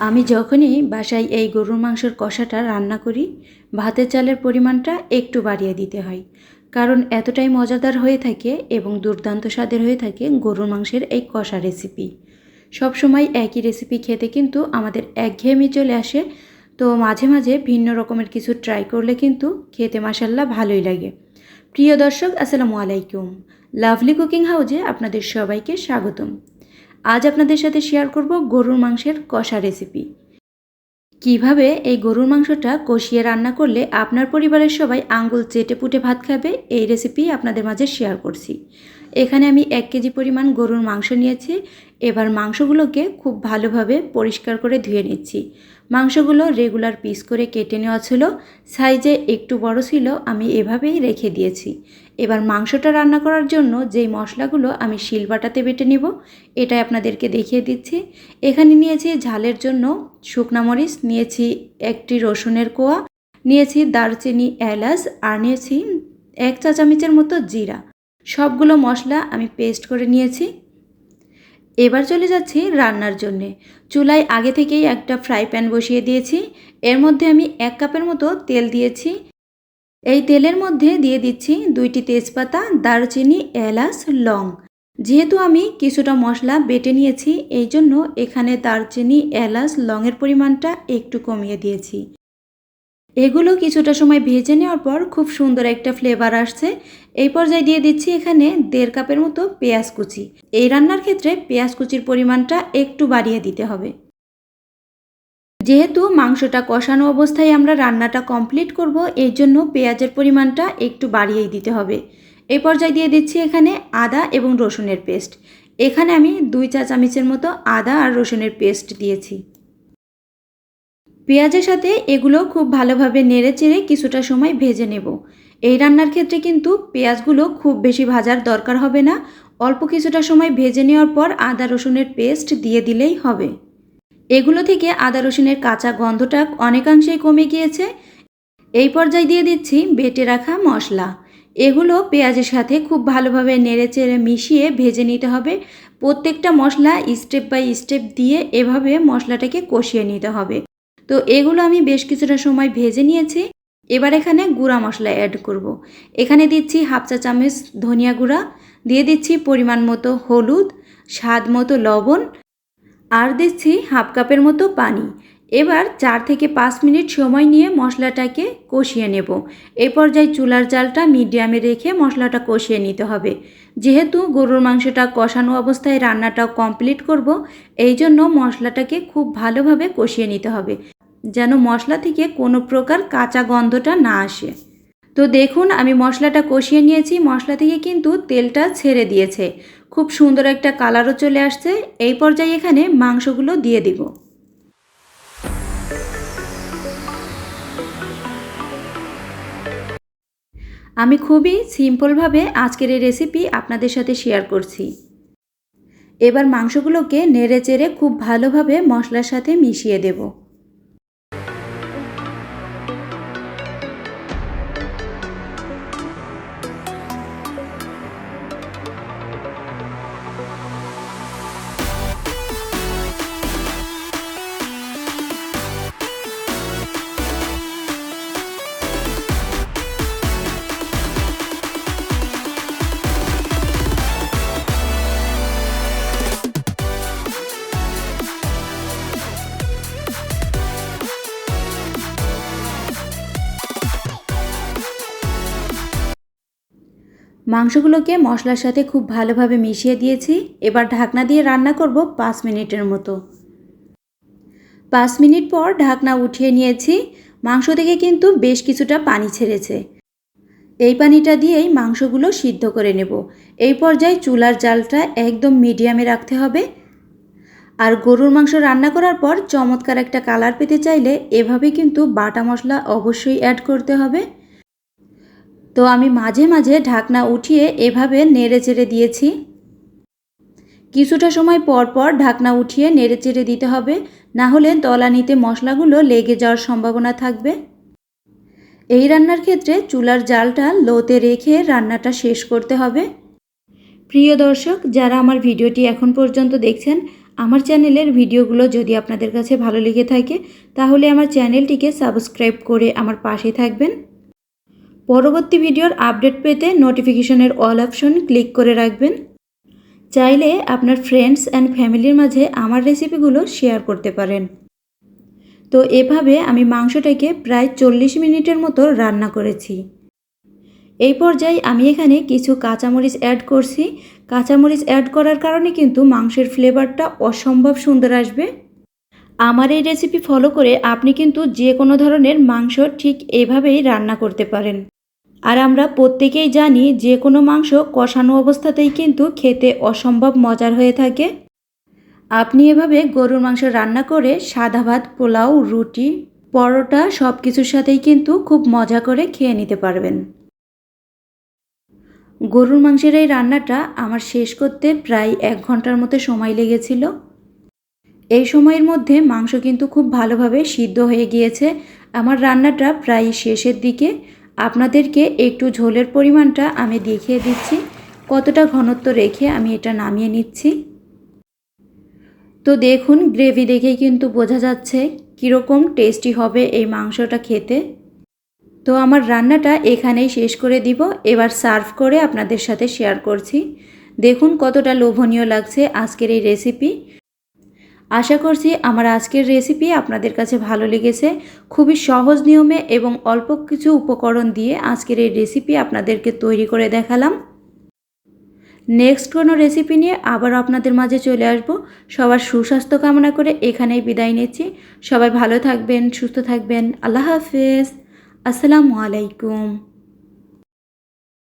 আমি যখনই বাসায় এই গরুর মাংসের কষাটা রান্না করি, ভাতের চালের পরিমাণটা একটু বাড়িয়ে দিতে হয়। কারণ এতটাই মজাদার হয়ে থাকে এবং দুর্দান্ত স্বাদের হয়ে থাকে গরুর মাংসের এই কষা রেসিপি। সব সময় একই রেসিপি খেতে কিন্তু আমাদের একঘেয়েমি চলে আসে। তো মাঝে মাঝে ভিন্ন রকমের কিছু ট্রাই করলে কিন্তু খেতে মাসাল্লাহ ভালোই লাগে। প্রিয় দর্শক, আসসালামু আলাইকুম। লাভলি কুকিং হাউজে আপনাদের সবাইকে স্বাগতম। আজ আপনাদের সাথে শেয়ার করব গরুর মাংসের কষা রেসিপি কীভাবে এই গরুর মাংসটা কষিয়ে রান্না করলে আপনার পরিবারের সবাই আঙ্গুল চেটে পুটে ভাত খাবে, এই রেসিপি আপনাদের মাঝে শেয়ার করছি। এখানে আমি এক কেজি পরিমাণ গরুর মাংস নিয়েছি। এবার মাংসগুলোকে খুব ভালোভাবে পরিষ্কার করে ধুয়ে নিচ্ছি। মাংসগুলো রেগুলার পিস করে কেটে নেওয়া ছিল। সাইজে একটু বড় ছিল, আমি এভাবেই রেখে দিয়েছি। এবার মাংসটা রান্না করার জন্য যেই মশলাগুলো আমি শিলবাটাতে বেটে নিব, এটাই আপনাদেরকে দেখিয়ে দিচ্ছি। এখানে নিয়েছি ঝালের জন্য শুকনা মরিচ, নিয়েছি একটি রসুনের কোয়া, নিয়েছি দারচিনি এলাচ, আর নিয়েছি এক চা চামচের মতো জিরা। সবগুলো মশলা আমি পেস্ট করে নিয়েছি। এবার চলে যাচ্ছি রান্নার জন্যে। চুলায় আগে থেকেই একটা ফ্রাই প্যান বসিয়ে দিয়েছি। এর মধ্যে আমি এক কাপের মতো তেল দিয়েছি। এই তেলের মধ্যে দিয়ে দিচ্ছি দুইটি তেজপাতা, দারচিনি, এলাচ, লং। যেহেতু আমি কিছুটা মশলা বেটে নিয়েছি, এই জন্য এখানে দারচিনি, এলাচ, লংয়ের পরিমাণটা একটু কমিয়ে দিয়েছি। এগুলো কিছুটা সময় ভেজে নেওয়ার পর খুব সুন্দর একটা ফ্লেভার আসছে। এই পর্যায়ে দিয়ে দিচ্ছি এখানে দেড় কাপের মতো পেঁয়াজ কুচি। এই রান্নার ক্ষেত্রে পেঁয়াজ কুচির পরিমাণটা একটু বাড়িয়ে দিতে হবে। যেহেতু মাংসটা কষানো অবস্থায় আমরা রান্নাটা কমপ্লিট করব এই জন্য পেঁয়াজের পরিমাণটা একটু বাড়িয়েই দিতে হবে। এই পর্যায়ে দিয়ে দিচ্ছি এখানে আদা এবং রসুনের পেস্ট। এখানে আমি দুই চা চামচের মতো আদা আর রসুনের পেস্ট দিয়েছি। পেঁয়াজের সাথে এগুলো খুব ভালোভাবে নেড়ে চেড়ে কিছুটা সময় ভেজে নেব। এই রান্নার ক্ষেত্রে কিন্তু পেঁয়াজগুলো খুব বেশি ভাজার দরকার হবে না। অল্প কিছুটা সময় ভেজে নেওয়ার পর আদা রসুনের পেস্ট দিয়ে দিলেই হবে। এগুলো থেকে আদা রসুনের কাঁচা গন্ধটা অনেকাংশেই কমে গিয়েছে। এই পর্যায়ে দিয়ে দিচ্ছি বেটে রাখা মশলা। এগুলো পেঁয়াজের সাথে খুব ভালোভাবে নেড়ে চেড়ে মিশিয়ে ভেজে নিতে হবে। প্রত্যেকটা মশলা স্টেপ বাই স্টেপ দিয়ে এভাবে মশলাটাকে কষিয়ে নিতে হবে। তো এগুলো আমি বেশ কিছুটা সময় ভেজে নিয়েছি। এবার এখানে গুঁড়া মশলা অ্যাড করব। এখানে দিচ্ছি হাফ চা চামচ ধনিয়া গুঁড়া, দিয়ে দিচ্ছি পরিমাণ মতো হলুদ, স্বাদ মতো লবণ, আর দিচ্ছি হাফ কাপের মতো পানি। এবার চার থেকে পাঁচ মিনিট সময় নিয়ে মশলাটাকে কষিয়ে নেব। এই পর্যায়ে চুলার জালটা মিডিয়ামে রেখে মশলাটা কষিয়ে নিতে হবে। যেহেতু গরুর মাংসটা কষানো অবস্থায় রান্নাটা কমপ্লিট করব, এই জন্য মশলাটাকে খুব ভালোভাবে কষিয়ে নিতে হবে। যেন মশলা থেকে কোনো প্রকার কাঁচা গন্ধটা না আসে। তো দেখুন, আমি মশলাটা কষিয়ে নিয়েছি। মশলা থেকে কিন্তু তেলটা ছেড়ে দিয়েছে। খুব সুন্দর একটা কালারও চলে আসছে। এই পর্যায়ে এখানে মাংসগুলো দিয়ে দিব। আমি খুবই সিম্পলভাবে আজকের এই রেসিপি আপনাদের সাথে শেয়ার করছি। এবার মাংসগুলোকে নেড়ে চেড়ে খুব ভালোভাবে মশলার সাথে মিশিয়ে দেবো। মাংসগুলোকে মশলার সাথে খুব ভালোভাবে মিশিয়ে দিয়েছি। এবার ঢাকনা দিয়ে রান্না করব পাঁচ মিনিটের মতো। পাঁচ মিনিট পর ঢাকনা উঠিয়ে নিয়েছি। মাংস থেকে কিন্তু বেশ কিছুটা পানি ছেড়েছে। এই পানিটা দিয়েই মাংসগুলো সিদ্ধ করে নেব। এই পর্যায়ে চুলার জালটা একদম মিডিয়ামে রাখতে হবে। আর গরুর মাংস রান্না করার পর চমৎকার একটা কালার পেতে চাইলে এভাবে কিন্তু বাটা মশলা অবশ্যই অ্যাড করতে হবে। তো আমি মাঝে মাঝে ঢাকনা উঠিয়ে এভাবে নেড়ে চেড়ে দিয়েছি। কিছুটা সময় পর পর ঢাকনা উঠিয়ে নেড়ে চেড়ে দিতে হবে, না হলে তলানিতে মশলাগুলো লেগে যাওয়ার সম্ভাবনা থাকবে। এই রান্নার ক্ষেত্রে চুলার জালটা লোতে রেখে রান্নাটা শেষ করতে হবে। প্রিয় দর্শক, যারা আমার ভিডিওটি এখন পর্যন্ত দেখছেন, আমার চ্যানেলের ভিডিওগুলো যদি আপনাদের কাছে ভালো লেগে থাকে, তাহলে আমার চ্যানেলটিকে সাবস্ক্রাইব করে আমার পাশে থাকবেন। পরবর্তী ভিডিওর আপডেট পেতে নোটিফিকেশনের অল অপশন ক্লিক করে রাখবেন। চাইলে আপনার ফ্রেন্ডস অ্যান্ড ফ্যামিলির মাঝে আমার রেসিপিগুলো শেয়ার করতে পারেন। তো এভাবে আমি মাংসটাকে প্রায় চল্লিশ মিনিটের মতো রান্না করেছি। এই পর্যায়ে আমি এখানে কিছু কাঁচামরিচ অ্যাড করছি। কাঁচামরিচ অ্যাড করার কারণে কিন্তু মাংসের ফ্লেভারটা অসম্ভব সুন্দর আসবে। আমার এই রেসিপি ফলো করে আপনি কিন্তু যে কোনো ধরনের মাংস ঠিক এভাবেই রান্না করতে পারেন। আর আমরা প্রত্যেকেই জানি যে কোনো মাংস কষানো অবস্থাতেই কিন্তু খেতে অসম্ভব মজার হয়ে থাকে। আপনি এভাবে গরুর মাংস রান্না করে সাদা ভাত, পোলাও, রুটি, পরোটা সব কিছুর সাথেই কিন্তু খুব মজা করে খেয়ে নিতে পারবেন। গরুর মাংসের এই রান্নাটা আমার শেষ করতে প্রায় এক ঘণ্টার মতো সময় লেগেছিল। এই সময়ের মধ্যে মাংস কিন্তু খুব ভালোভাবে সিদ্ধ হয়ে গিয়েছে। আমার রান্নাটা প্রায় শেষের দিকে আপনাদেরকে একটু ঝোলের পরিমাণটা আমি দেখিয়ে দিচ্ছি। কতটা ঘনত্ব রেখে আমি এটা নামিয়ে নিচ্ছি। তো দেখুন, গ্রেভি দেখেই কিন্তু বোঝা যাচ্ছে কীরকম টেস্টি হবে এই মাংসটা খেতে। তো আমার রান্নাটা এখানেই শেষ করে দিব। এবার সার্ভ করে আপনাদের সাথে শেয়ার করছি। দেখুন কতটা লোভনীয় লাগছে আজকের এই রেসিপি আশা করছি আমার আজকের রেসিপি আপনাদের কাছে ভালো লেগেছে। খুবই সহজ নিয়মে এবং অল্প কিছু উপকরণ দিয়ে আজকের এই রেসিপি আপনাদেরকে তৈরি করে দেখালাম। নেক্সট কোনো রেসিপি নিয়ে আবার আপনাদের মাঝে চলে আসব। সবার সুস্বাস্থ্য কামনা করে এখানেই বিদায় নিচ্ছি। সবাই ভালো থাকবেন, সুস্থ থাকবেন। আল্লাহ হাফেজ। আসসালামু আলাইকুম।